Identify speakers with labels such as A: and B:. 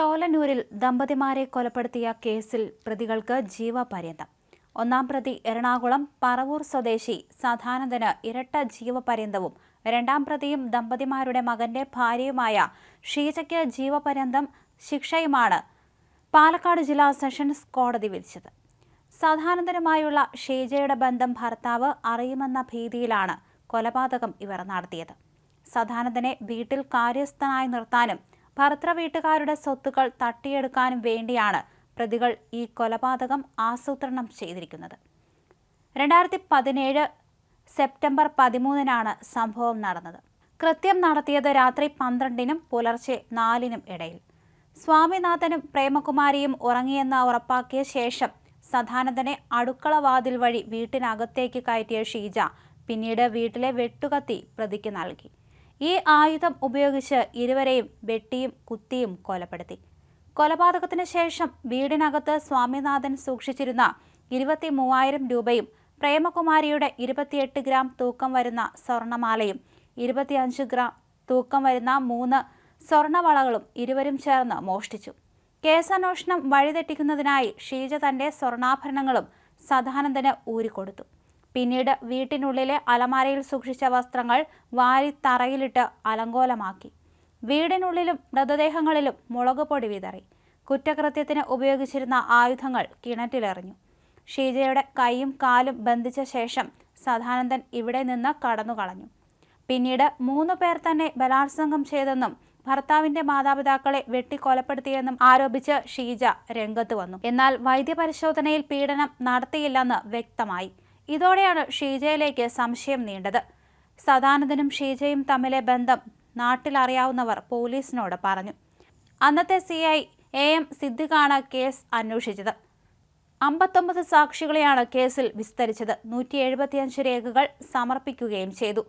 A: തോലന്നൂരിൽ ദമ്പതിമാരെ കൊലപ്പെടുത്തിയ കേസിൽ പ്രതികൾക്ക് ജീവപര്യന്തം. ഒന്നാം പ്രതി എറണാകുളം പറവൂർ സ്വദേശി സദാനന്ദന് ഇരട്ട ജീവപര്യന്തവും രണ്ടാം പ്രതിയും ദമ്പതിമാരുടെ മകന്റെ ഭാര്യയുമായ ഷീജയ്ക്ക് ജീവപര്യന്തം ശിക്ഷയുമാണ് പാലക്കാട് ജില്ലാ സെഷൻസ് കോടതി വിധിച്ചത്. സദാനന്ദനുമായുള്ള ഷീജയുടെ ബന്ധം ഭർത്താവ് അറിയുമെന്ന ഭീതിയിലാണ് കൊലപാതകം ഇവർ നടത്തിയത്. സദാനന്ദനെ വീട്ടിൽ കാര്യസ്ഥനായി നിർത്താനും ഭർത്തൃ വീട്ടുകാരുടെ സ്വത്തുക്കൾ തട്ടിയെടുക്കാനും വേണ്ടിയാണ് പ്രതികൾ ഈ കൊലപാതകം ആസൂത്രണം ചെയ്തിരിക്കുന്നത്. രണ്ടായിരത്തി പതിനേഴ് സെപ്റ്റംബർ പതിമൂന്നിനാണ് സംഭവം നടന്നത്. കൃത്യം നടത്തിയത് രാത്രി പന്ത്രണ്ടിനും പുലർച്ചെ നാലിനും ഇടയിൽ. സ്വാമിനാഥനും പ്രേമകുമാരിയും ഉറങ്ങിയെന്ന് ഉറപ്പാക്കിയ ശേഷം സദാനന്ദനെ അടുക്കള വാതിൽ വഴി വീട്ടിനകത്തേക്ക് കയറ്റിയ ഷീജ പിന്നീട് വീട്ടിലെ വെട്ടുകത്തി പ്രതിക്ക് നൽകി. ഈ ആയുധം ഉപയോഗിച്ച് ഇരുവരെയും വെട്ടിയും കുത്തിയും കൊലപ്പെടുത്തി. കൊലപാതകത്തിന് ശേഷം വീടിനകത്ത് സ്വാമിനാഥൻ സൂക്ഷിച്ചിരുന്ന ഇരുപത്തി മൂവായിരം രൂപയും പ്രേമകുമാരിയുടെ ഇരുപത്തിയെട്ട് ഗ്രാം തൂക്കം വരുന്ന സ്വർണമാലയും ഇരുപത്തിയഞ്ച് ഗ്രാം തൂക്കം വരുന്ന മൂന്ന് സ്വർണവളകളും ഇരുവരും ചേർന്ന് മോഷ്ടിച്ചു. കേസന്വേഷണം വഴിതെറ്റിക്കുന്നതിനായി ഷീജ തന്റെ സ്വർണാഭരണങ്ങളും സദാനന്ദന് ഊരിക്കൊടുത്തു. പിന്നീട് വീട്ടിനുള്ളിലെ അലമാരയിൽ സൂക്ഷിച്ച വസ്ത്രങ്ങൾ വാരി തറയിലിട്ട് അലങ്കോലമാക്കി. വീടിനുള്ളിലും മൃതദേഹങ്ങളിലും മുളക് പൊടി വിതറി. കുറ്റകൃത്യത്തിന് ഉപയോഗിച്ചിരുന്ന ആയുധങ്ങൾ കിണറ്റിലെറിഞ്ഞു. ഷീജയുടെ കൈയും കാലും ബന്ധിച്ച ശേഷം സദാനന്ദൻ ഇവിടെ നിന്ന് കടന്നുകളഞ്ഞു. പിന്നീട് മൂന്ന് പേർ തന്നെ ബലാത്സംഗം ചെയ്തെന്നും ഭർത്താവിന്റെ മാതാപിതാക്കളെ വെട്ടിക്കൊലപ്പെടുത്തിയെന്നും ആരോപിച്ച് ഷീജ രംഗത്ത് വന്നു. എന്നാൽ വൈദ്യപരിശോധനയിൽ പീഡനം നടത്തിയില്ലെന്ന് വ്യക്തമായി. ഇതോടെയാണ് ഷീജയിലേക്ക് സംശയം നീണ്ടത്. സദാനന്ദനും ഷീജയും തമ്മിലെ ബന്ധം നാട്ടിലറിയാവുന്നവർ പോലീസിനോട് പറഞ്ഞു. അന്നത്തെ സി ഐ എ എം സിദ്ദിഖാണ് കേസ് അന്വേഷിച്ചത്. അമ്പത്തൊമ്പത് സാക്ഷികളെയാണ് കേസിൽ വിസ്തരിച്ചത്. നൂറ്റി രേഖകൾ സമർപ്പിക്കുകയും ചെയ്തു.